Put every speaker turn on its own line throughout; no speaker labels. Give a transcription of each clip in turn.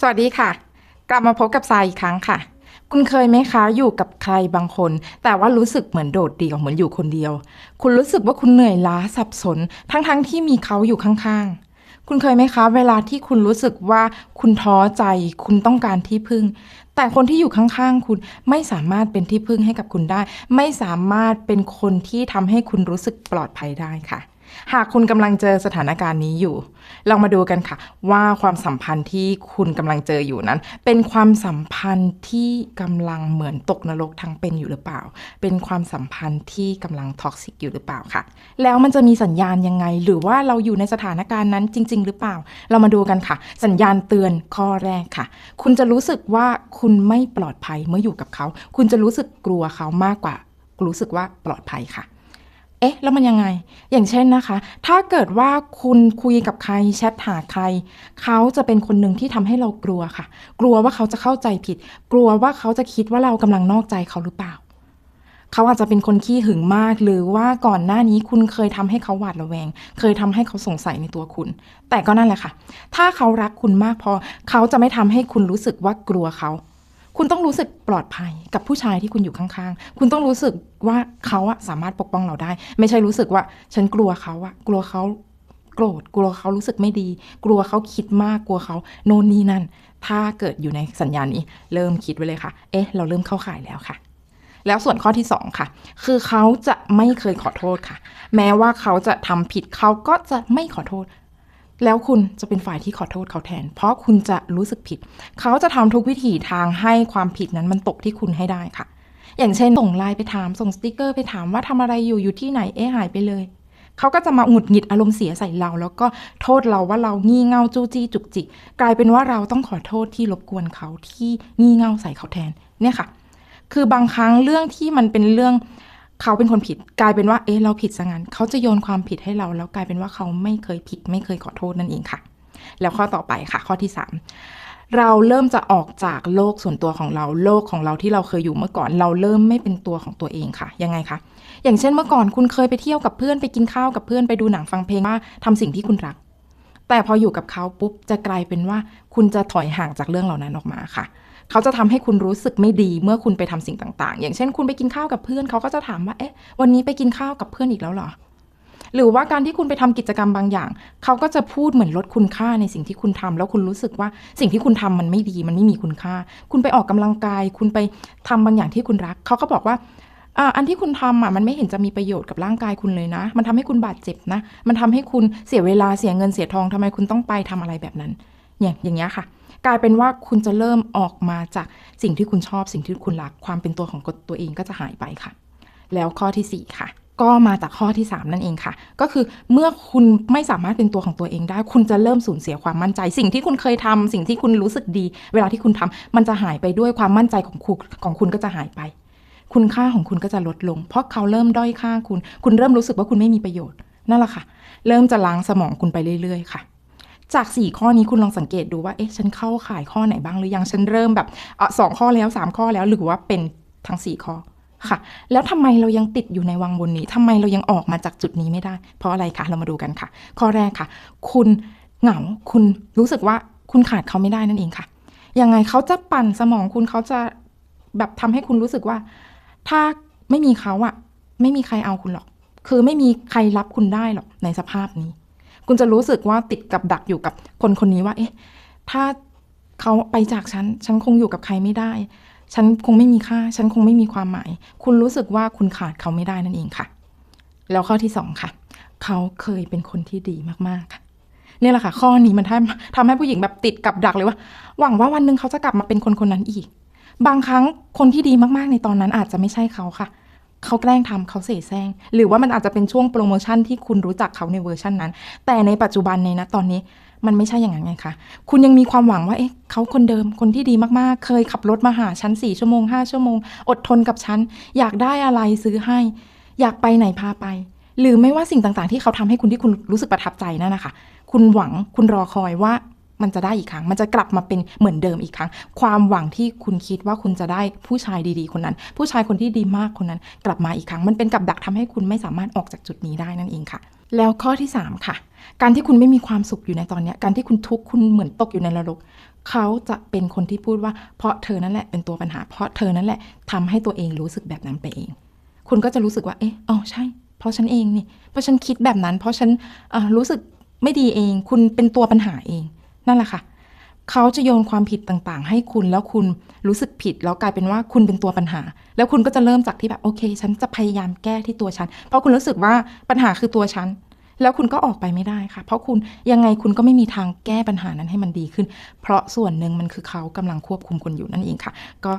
สวัสดีค่ะ กลับมาพบกับทรายอีกครั้งค่ะ คุณเคยไหมคะอยู่กับใครบางคน แต่ว่ารู้สึกเหมือนโดดเดี่ยวเหมือนอยู่คนเดียว คุณรู้สึกว่าคุณเหนื่อยล้าสับสน ทั้งๆทที่มีเขาอยู่ข้างๆ คุณเคยไหมคะ เวลาที่คุณรู้สึกว่าคุณท้อใจ คุณต้องการที่พึ่ง แต่คนที่อยู่ข้างๆ คุณไม่สามารถเป็นที่พึ่งให้กับคุณได้ ไม่สามารถเป็นคนที่ทำให้คุณรู้สึกปลอดภัยได้ค่ะ หากคุณกำลังเจอสถานการณ์นี้อยู่ ลองมาดูกันค่ะ ว่าความสัมพันธ์ที่คุณกำลังเจออยู่นั้น เป็นความสัมพันธ์ที่กำลังเหมือนตกนรกทั้งเป็นอยู่หรือเปล่า เป็นความสัมพันธ์ที่กำลังท็อกซิกอยู่หรือเปล่าค่ะ แล้วมันจะมีสัญญาณยังไง หรือว่าเราอยู่ในสถานการณ์นั้นจริง ๆ หรือเปล่า เรามาดูกันค่ะ สัญญาณเตือนข้อแรกค่ะ คุณจะรู้สึกว่าคุณไม่ปลอดภัยเมื่ออยู่กับเขา คุณจะรู้สึกกลัวเขามากกว่า รู้สึกว่าปลอดภัยค่ะ เอ๊ะ แล้วมันยังไง อย่างเช่นนะคะ ถ้าเกิดว่าคุณคุยกับใครแชทหาใคร เขาจะเป็นคนหนึ่งที่ทำให้เรากลัวค่ะ กลัวว่าเขาจะเข้าใจผิด กลัวว่าเขาจะคิดว่าเรากำลังนอกใจเขาหรือเปล่า เขาอาจจะเป็นคนขี้หึงมาก หรือว่าก่อนหน้านี้คุณเคยทำให้เขาหวาดระแวง เคยทำให้เขาสงสัยในตัวคุณ แต่ก็นั่นแหละค่ะ ถ้าเขารักคุณมากพอ เขาจะไม่ทำให้คุณรู้สึกว่ากลัวเขา คุณต้องรู้สึกปลอดภัยกับผู้ชายที่คุณอยู่ข้างๆ คุณต้องรู้สึกว่าเขาอะสามารถปกป้องเราได้ ไม่ใช่รู้สึกว่า ฉันกลัวเขาอะกลัวเขาโกรธ กลัวเขารู้สึกไม่ดี กลัวเขาคิดมาก กลัวเขาโน่นนี่นั่น ถ้าเกิดอยู่ในสัญญาณนี้ เริ่มคิดไว้เลยค่ะ เอ๊ะ เราเริ่มเข้าข่ายแล้วค่ะ แล้วส่วนข้อที่สองค่ะ คือเขาจะไม่เคยขอโทษค่ะ แม้ว่าเขาจะทำผิดเขาก็จะไม่ขอโทษ แล้วคุณจะเป็นฝ่ายที่ขอโทษเขาแทน เพราะคุณจะรู้สึกผิด เขาจะทำทุกวิถีทางให้ความผิดนั้นมันตกที่คุณให้ได้ค่ะ อย่างเช่นส่งไลน์ไปถามส่งสติกเกอร์ไปถามว่าทำอะไรอยู่อยู่ที่ไหนเอ๊หายไปเลย เขาก็จะมาหงุดหงิดอารมณ์เสียใส่เรา แล้วก็โทษเราว่าเรางี่เง่าจู้จี้จุกจิกกลายเป็นว่าเราต้องขอโทษที่รบกวนเขาที่งี่เง่าใส่เขาแทนเนี่ยค่ะ คือบางครั้งเรื่องที่มันเป็นเรื่อง เขาเป็นคนผิดกลายเป็นว่า เอ๊ะเราผิดซะงั้นเขาจะโยนความผิดให้เรา แล้วกลายเป็นว่าเขาไม่เคยผิด ไม่เคยขอโทษนั่นเองค่ะ แล้วข้อต่อไปค่ะ ข้อที่ 3 เราเริ่มจะออกจากโลกส่วนตัวของเราโลกของเราที่เราเคยอยู่เมื่อก่อน เราเริ่มไม่เป็นตัวของตัวเองค่ะ ยังไงคะอย่างเช่นเมื่อก่อนคุณเคยไปเที่ยวกับเพื่อนไปกินข้าวกับเพื่อนไปดูหนังฟังเพลงว่าทำสิ่งที่คุณรัก แต่พออยู่กับเขาปุ๊บจะกลายเป็นว่า คุณจะถอยห่างจากเรื่องเหล่านั้นออกมาค่ะ เขาจะทำให้คุณรู้สึกไม่ดีเมื่อคุณไปทำสิ่งต่าง ๆ อย่างเช่น คุณไปกินข้าวกับเพื่อนเขาก็จะถามว่า เอ๊ะ วันนี้ไปกินข้าวกับเพื่อนอีกแล้วเหรอ หรือว่าการที่คุณไปทำกิจกรรมบางอย่าง เขาก็จะพูดเหมือนลดคุณค่าในสิ่งที่คุณทำแล้วคุณรู้สึกว่าสิ่งที่คุณทำมันไม่ดี มันไม่มีคุณค่า คุณไปออกกำลังกาย คุณไปทำบางอย่างที่คุณรัก เขาก็บอกว่าอ่าอันที่คุณทำอะมันไม่เห็นจะมีประโยชน์กับร่างกายคุณเลยนะ มันทำให้คุณบาดเจ็บนะ มันทำให้คุณเสียเวลาเสียเงินเสียทองทำไมคุณต้องไปทำอะไรแบบนั้น อย่างอย่างเงี้ยค่ะ กลายเป็นว่าคุณจะเริ่มออกมาจากสิ่งที่คุณชอบสิ่งที่คุณรัก ความเป็นตัวของตัวเองก็จะหายไปค่ะ แล้วข้อที่ 4 ค่ะ ก็มาจากข้อที่ 3 นั่นเองค่ะ ก็คือเมื่อคุณไม่สามารถเป็นตัวของตัวเองได้ คุณจะเริ่มสูญเสียความมั่นใจ สิ่งที่คุณเคยทำสิ่งที่คุณรู้สึกดี เวลาที่คุณทำมันจะหายไปด้วยความมั่นใจของคุณของคุณก็จะหายไป คุณค่าของคุณก็จะลดลง เพราะเขาเริ่มด้อยค่าคุณ คุณเริ่มรู้สึกว่าคุณไม่มีประโยชน์นั่นแหละค่ะ เริ่มจะล้างสมองคุณไปเรื่อย ๆ ค่ะ จากสี่ข้อนี้คุณลองสังเกตดูว่า เอ๊ะ ฉันเข้าข่ายข้อไหนบ้างหรือยัง ฉันเริ่มแบบอสองข้อแล้วสามข้อแล้ว หรือว่าเป็นทั้งสี่ข้อ ค่ะ แล้วทำไมเรายังติดอยู่ในวังวนนี้ทำไมเรายังออกมาจากจุดนี้ไม่ได้ เพราะอะไรคะ เรามาดูกันค่ะ ข้อแรกค่ะ คุณเหงา คุณรู้สึกว่าคุณขาดเขาไม่ได้นั่นเองค่ะ ยังไงเขาจะปั่นสมองคุณเขาจะแบบทำให้คุณรู้สึกว่า ถ้าไม่มีเขาอะไม่มีใครเอาคุณหรอก คือไม่มีใครรับคุณได้หรอกในสภาพนี้ คุณจะรู้สึกว่าติดกับดักอยู่กับคนคนนี้ว่า เอ๊ะ ถ้าเขาไปจากฉัน ฉันคงอยู่กับใครไม่ได้ ฉันคงไม่มีค่า ฉันคงไม่มีความหมาย คุณรู้สึกว่าคุณขาดเขาไม่ได้นั่นเองค่ะ แล้วข้อที่สองค่ะ เขาเคยเป็นคนที่ดีมากๆค่ะนี่แหละค่ะ ข้อนี้มันทำทำให้ผู้หญิงแบบติดกับดักเลยว่า หวังว่าวันหนึ่งเขาจะกลับมาเป็นคนคนนั้นอีก บางครั้งคนที่ดีมากๆในตอนนั้นอาจจะไม่ใช่เขาค่ะ เขาแกล้งทำเขาเสแสร้ง หรือว่ามันอาจจะเป็นช่วงโปรโมชั่นที่คุณรู้จักเขาในเวอร์ชันนั้น แต่ในปัจจุบันในนะตอนนี้มันไม่ใช่อย่างนั้นไงคะ คุณยังมีความหวังว่า เอ๊ะ เขาคนเดิม คนที่ดีมากๆ เคยขับรถมาหาฉันสี่ชั่วโมงห้าชั่วโมง อดทนกับฉัน อยากได้อะไรซื้อให้ อยากไปไหนพาไป หรือไม่ว่าสิ่งต่างๆ ที่เขาทำให้คุณที่คุณรู้สึกประทับใจนั่นนะคะ คุณหวัง คุณรอคอยว่า มันจะได้อีกครั้ง มันจะกลับมาเป็นเหมือนเดิมอีกครั้ง ความหวังที่คุณคิดว่าคุณจะได้ผู้ชายดีๆ คนนั้น ผู้ชายคนที่ดีมากคนนั้น กลับมาอีกครั้ง มันเป็นกับดักทำให้คุณไม่สามารถออกจากจุดนี้ได้นั่นเองค่ะ แล้วข้อที่ 3 ค่ะ การที่คุณไม่มีความสุขอยู่ในตอนนี้ การที่คุณทุกข์คุณเหมือนตกอยู่ในนรกเขาจะเป็นคนที่พูดว่า เพราะเธอนั่นแหละเป็นตัวปัญหา เพราะเธอนั่นแหละทำให้ตัวเองรู้สึกแบบนั้นไปเอง คุณก็จะรู้สึกว่า เอ๊ะอ๋อใช่ เพราะฉันเองนี่ เพราะฉันคิดแบบนั้น เพราะฉันรู้สึกไม่ดีเอง คุณเป็นตัวปัญหาเอง นั่นแหละค่ะ เขาจะโยนความผิดต่างๆ ให้คุณแล้วคุณรู้สึกผิด แล้วกลายเป็นว่าคุณเป็นตัวปัญหา แล้วคุณก็จะเริ่มจากที่แบบโอเค ฉันจะพยายามแก้ที่ตัวฉัน เพราะคุณรู้สึกว่าปัญหาคือตัวฉันแล้วคุณก็ออกไปไม่ได้ค่ะ เพราะคุณยังไงคุณก็ไม่มีทางแก้ปัญหานั้นให้มันดีขึ้น เพราะส่วนหนึ่งมันคือเขากำลังควบคุมคุณอยู่นั่นเองค่ะ ก็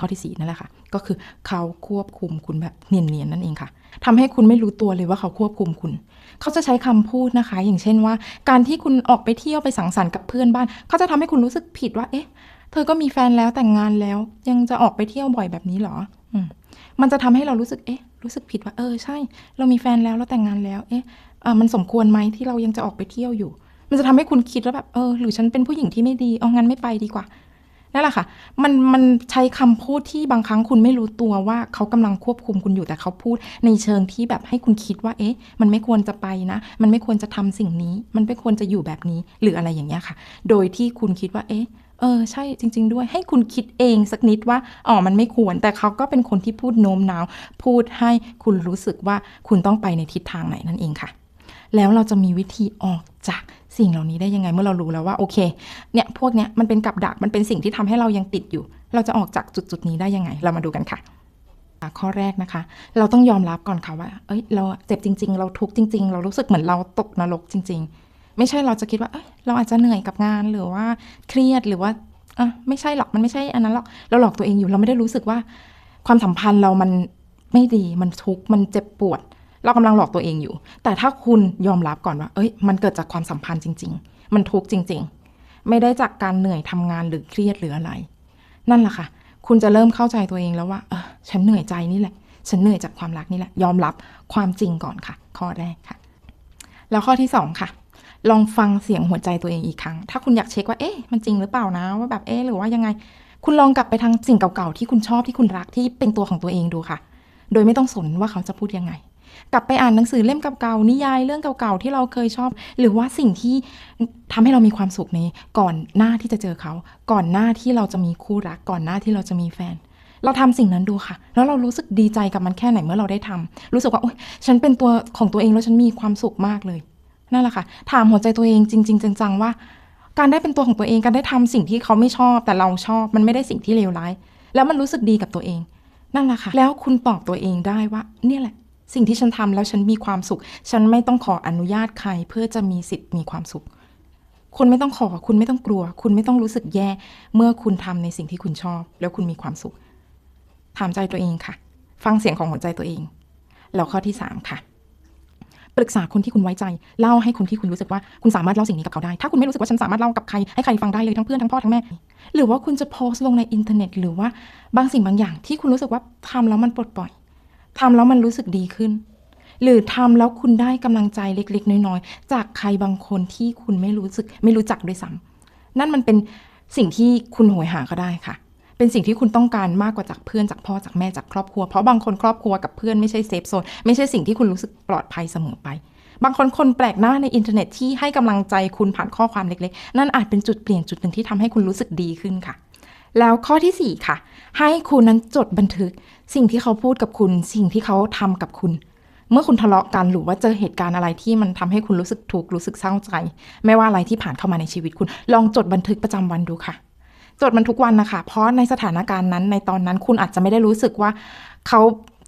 ข้อที่สี่นั่นแหละค่ะ ก็คือเขาควบคุมคุณแบบเนียนๆนั่นเองค่ะทำให้คุณไม่รู้ตัวเลยว่าเขาควบคุมคุณ เขาจะใช้คำพูดนะคะ อย่างเช่นว่า การที่คุณออกไปเที่ยวไปสังสรรค์กับเพื่อนบ้าน เขาจะทำให้คุณรู้สึกผิดว่า เอ๊ะ เธอก็มีแฟนแล้วแต่งงานแล้ว ยังจะออกไปเที่ยวบ่อยแบบนี้หรออืมมันจะทำให้เรารู้สึก เอ๊ะ รู้สึกผิดว่า เออ ใช่ เรามีแฟนแล้วเราแต่งงานแล้ว เอ๊ะอ่ามันสมควรไหมที่เรายังจะออกไปเที่ยวอยู่ มันจะทำให้คุณคิดแล้วแบบ เออ หรือฉันเป็นผู้หญิงที่ไม่ดี เอางั้นไม่ไปดีกว่า นั่นแหละค่ะ มันมันใช้คำพูดที่บางครั้งคุณไม่รู้ตัวว่าเขากำลังควบคุมคุณอยู่แต่เขาพูด ในเชิงที่แบบให้คุณคิดว่า เอ๊ะ มันไม่ควรจะไปนะ มันไม่ควรจะทำสิ่งนี้ มันไม่ควรจะอยู่แบบนี้ หรืออะไรอย่างเงี้ยค่ะ โดยที่คุณคิดว่า เอ๊ะ เออ ใช่ จริง ๆ ด้วย ให้คุณคิดเองสักนิดว่า อ๋อ มันไม่ควร แต่เขาก็เป็นคนที่พูดโน้มน้าว พูดให้คุณรู้สึกว่าคุณต้องไปในทิศทางไหนนั่นเองค่ะ แล้วเราจะมีวิธีออกจากสิ่งเหล่านี้ได้ยังไงเมื่อเรารู้แล้วว่าโอเคเนี่ยพวกเนี้ยมันเป็นกับดักมันเป็นสิ่งที่ทำให้เรายังติดอยู่ เราจะออกจากจุดจุดๆนี้ได้ยังไง เรามาดูกันค่ะ ข้อแรกนะคะ เราต้องยอมรับก่อนค่ะว่า เอ้ย เราเจ็บจริง ๆ เราทุกข์จริง ๆ เรารู้สึกเหมือนเราตกนรกจริง ๆ ไม่ใช่เราจะคิดว่าเอ้ยเราอาจจะเหนื่อยกับงานหรือว่าเครียดหรือว่าอะไม่ใช่หรอกมันไม่ใช่อันนั้นหรอกเราหลอกตัวเองอยู่เราไม่ได้รู้สึกว่า ความสัมพันธ์เรามันไม่ดีมันทุกข์มันเจ็บปวด เรากำลังหลอกตัวเองอยู่ แต่ถ้าคุณยอมรับก่อนว่า เอ้ย มันเกิดจากความสัมพันธ์จริง ๆ มันทุกข์จริง ๆ ไม่ได้จากการเหนื่อยทำงานหรือเครียดหรืออะไร นั่นแหละค่ะ คุณจะเริ่มเข้าใจตัวเองแล้วว่า เออ ฉันเหนื่อยใจนี่แหละ ฉันเหนื่อยจากความรักนี่แหละ ยอมรับความจริงก่อนค่ะ ข้อแรกค่ะ แล้วข้อที่สองค่ะ ลองฟังเสียงหัวใจตัวเองอีกครั้ง ถ้าคุณอยากเช็คว่า เอ๊ะ มันจริงหรือเปล่านะ ว่าแบบ เอ๊ะ หรือว่ายังไง คุณลองกลับไปทางสิ่งเก่าๆที่คุณชอบที่คุณรักที่เป็นตัวของตัวเองดูค่ะ โดยไม่ต้องสนว่าเขาจะพูดยังไง กลับไปอ่านหนังสือเล่มเก่าๆนิยายเรื่องเก่าๆที่เราเคยชอบ หรือว่าสิ่งที่ทำให้เรามีความสุขในก่อนหน้าที่จะเจอเขา ก่อนหน้าที่เราจะมีคู่รัก ก่อนหน้าที่เราจะมีแฟน เราทำสิ่งนั้นดูค่ะ แล้วเรารู้สึกดีใจกับมันแค่ไหนเมื่อเราได้ทำรู้สึกว่าโอ๊ยฉันเป็นตัวของตัวเองแล้วฉันมีความสุขมากเลยนั่นแหละค่ะถามหัวใจตัวเองจริง ๆ จังๆว่า การได้เป็นตัวของตัวเองการได้ทำสิ่งที่เขาไม่ชอบแต่เราชอบมันไม่ได้สิ่งที่เลวร้าย แล้วมันรู้สึกดีกับตัวเองนั่นแหละค่ะ แล้วคุณตอบตัวเองได้ว่า เนี่ยแหละ สิ่งที่ฉันทำแล้วฉันมีความสุข ฉันไม่ต้องขออนุญาตใคร เพื่อจะมีสิทธิ์มีความสุข คุณไม่ต้องขอ คุณไม่ต้องกลัว คุณไม่ต้องรู้สึกแย่ เมื่อคุณทำในสิ่งที่คุณชอบ แล้วคุณมีความสุข ถามใจตัวเองค่ะ ฟังเสียงของหัวใจตัวเอง แล้วข้อที่สามค่ะปรึกษาคนที่คุณไว้ใจ เล่าให้คนที่คุณรู้สึกว่าคุณสามารถเล่าสิ่งนี้กับเขาได้ ถ้าคุณไม่รู้สึกว่าฉันสามารถเล่ากับใครให้ใครฟังได้เลยทั้งเพื่อนทั้งพ่อทั้งแม่ หรือว่าคุณจะโพสต์ลงในอินเทอร์เน็ต หรือว่าบางสิ่งบางอย่างที่คุณรู้สึกว่าทำแล้วมันปลดปล่อย ทำแล้วมันรู้สึกดีขึ้น หรือทำแล้วคุณได้กำลังใจเล็ก ๆ น้อยๆ จากใครบางคนที่คุณไม่รู้สึกไม่รู้จักด้วยซ้ำนั่นมันเป็นสิ่งที่คุณโหยหาก็ได้ค่ะ เป็นสิ่งที่คุณต้องการมากกว่าจากเพื่อนจากพ่อจากแม่จากครอบครัว เพราะบางคนครอบครัวกับเพื่อนไม่ใช่เซฟโซนไม่ใช่สิ่งที่คุณรู้สึกปลอดภัยเสมอไป บางคนคนแปลกหน้าในอินเทอร์เน็ตที่ให้กำลังใจคุณผ่านข้อความเล็ก ๆ นั่นอาจเป็นจุดเปลี่ยนจุดหนึ่งที่ทำให้คุณรู้สึกดีขึ้นค่ะ แล้วข้อที่ 4 ค่ะ ให้คุณนั้นจดบันทึก สิ่งที่เขาพูดกับคุณ สิ่งที่เขาทำกับคุณ เมื่อคุณทะเลาะกันหรือว่าเจอเหตุการณ์อะไรที่มันทำให้คุณรู้สึกทุกข์รู้สึกเศร้าใจ ไม่ว่าอะไรที่ผ่านเข้ามาในชีวิตคุณ ลองจดบันทึกประจำวันดูค่ะ จดมันทุกวันนะคะ เพราะในสถานการณ์นั้นในตอนนั้นคุณอาจจะไม่ได้รู้สึกว่าเขา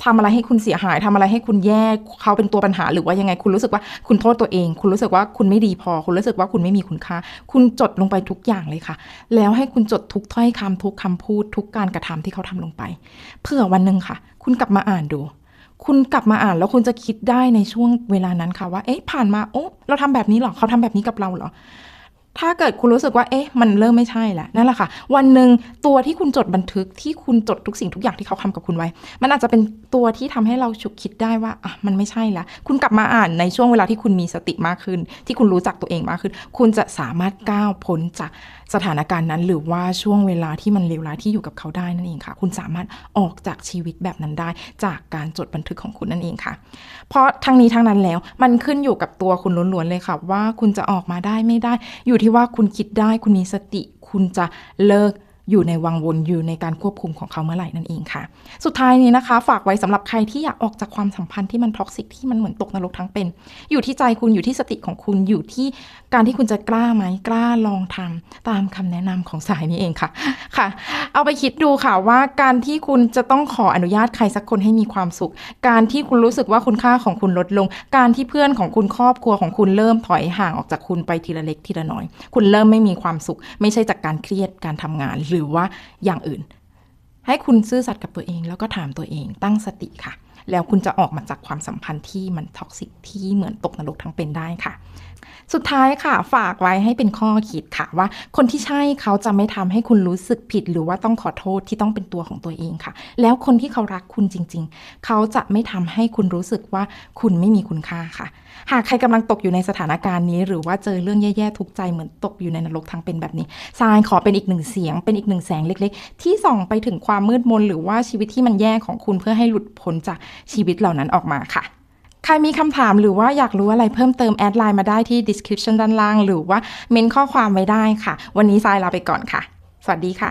ทำอะไรให้คุณเสียหายทำอะไรให้คุณแย่เขาเป็นตัวปัญหาหรือว่ายังไง คุณรู้สึกว่าคุณโทษตัวเอง คุณรู้สึกว่าคุณไม่ดีพอ คุณรู้สึกว่าคุณไม่มีคุณค่า คุณจดลงไปทุกอย่างเลยค่ะ แล้วให้คุณจดทุกถ้อยคำทุกคำพูด ทุกการกระทำที่เขาทำลงไป เพื่อวันหนึ่งค่ะ คุณกลับมาอ่านดู คุณกลับมาอ่านแล้วคุณจะคิดได้ในช่วงเวลานั้นค่ะว่า เอ๊ะผ่านมาโอ้เราทำแบบนี้หรอเขาทำแบบนี้กับเราเหรอ ถ้าเกิดคุณรู้สึกว่า เอ๊ะ มันเริ่มไม่ใช่แล้วนั่นแหละค่ะ วันหนึ่งตัวที่คุณจดบันทึกที่คุณจดทุกสิ่งทุกอย่างที่เขาทำกับคุณไว้ มันอาจจะเป็นตัวที่ทำให้เราฉุกคิดได้ว่า อะ มันไม่ใช่แล้ว คุณกลับมาอ่านในช่วงเวลาที่คุณมีสติมากขึ้น ที่คุณรู้จักตัวเองมากขึ้น คุณจะสามารถก้าวพ้นจาก สถานการณ์นั้น หรือว่าช่วงเวลาที่มันเลวร้ายที่อยู่กับเขาได้นั่นเองค่ะ คุณสามารถออกจากชีวิตแบบนั้นได้ จากการจดบันทึกของคุณนั่นเองค่ะ เพราะทั้งนี้ทั้งนั้นแล้วมันขึ้นอยู่กับตัวคุณล้วนๆเลยค่ะ ว่าคุณจะออกมาได้ไม่ได้ อยู่ที่ว่าคุณคิดได้ คุณมีสติ คุณจะเลิก อยู่ในวังวนอยู่ในการควบคุมของเขาเมื่อไหร่นั่นเองค่ะ สุดท้ายนี้นะคะ ฝากไว้สำหรับใครที่อยากออกจากความสัมพันธ์ที่มันท็อกซิกที่มันเหมือนตกนรกทั้งเป็น อยู่ที่ใจคุณอยู่ที่สติของคุณอยู่ที่การที่คุณจะกล้าไหมกล้าลองทำตามคำแนะนำของสายนี้เองค่ะค่ะ เอาไปคิดดูค่ะว่าการที่คุณจะต้องขออนุญาตใครสักคนให้มีความสุข การที่คุณรู้สึกว่าคุณค่าของคุณลดลง การที่เพื่อนของคุณครอบครัวของคุณเริ่มถอยห่างออกจากคุณไปทีละเล็กทีละน้อย คุณเริ่มไม่มีความสุข ไม่ใช่จากการเครียดการทำงานหรือว่าอย่างอื่น ให้คุณซื่อสัตย์กับตัวเอง แล้วก็ถามตัวเองตั้งสติค่ะ แล้วคุณจะออกมาจากความสัมพันธ์ที่มันท็อกซิกที่เหมือนตกนรกทั้งเป็นได้ค่ะ สุดท้ายค่ะฝากไว้ให้เป็นข้อคิดค่ะว่า คนที่ใช่เขาจะไม่ทำให้คุณรู้สึกผิด หรือว่าต้องขอโทษที่ต้องเป็นตัวของตัวเองค่ะ แล้วคนที่เขารักคุณจริง ๆ เขาจะไม่ทำให้คุณรู้สึกว่าคุณไม่มีคุณค่าค่ะ หากใครกำลังตกอยู่ในสถานการณ์นี้ หรือว่าเจอเรื่องแย่ๆทุกใจเหมือนตกอยู่ในนรกทั้งเป็นแบบนี้ทรายขอเป็นอีกหนึ่งเสียง เป็นอีกหนึ่งแสงเล็ก ๆ ที่ส่องไปถึงความมืดมนหรือว่าชีวิตที่มันแย่ของคุณเพื่อให้หลุดพ้นจากชีวิตเหล่านั้นออกมาค่ะ ใครมีคำถามหรือว่าอยากรู้อะไรเพิ่มเติมแอดไลน์มาได้ที่ description ด้านล่าง หรือว่าเมนข้อความไว้ได้ค่ะ วันนี้ทรายลาไปก่อนค่ะ สวัสดีค่ะ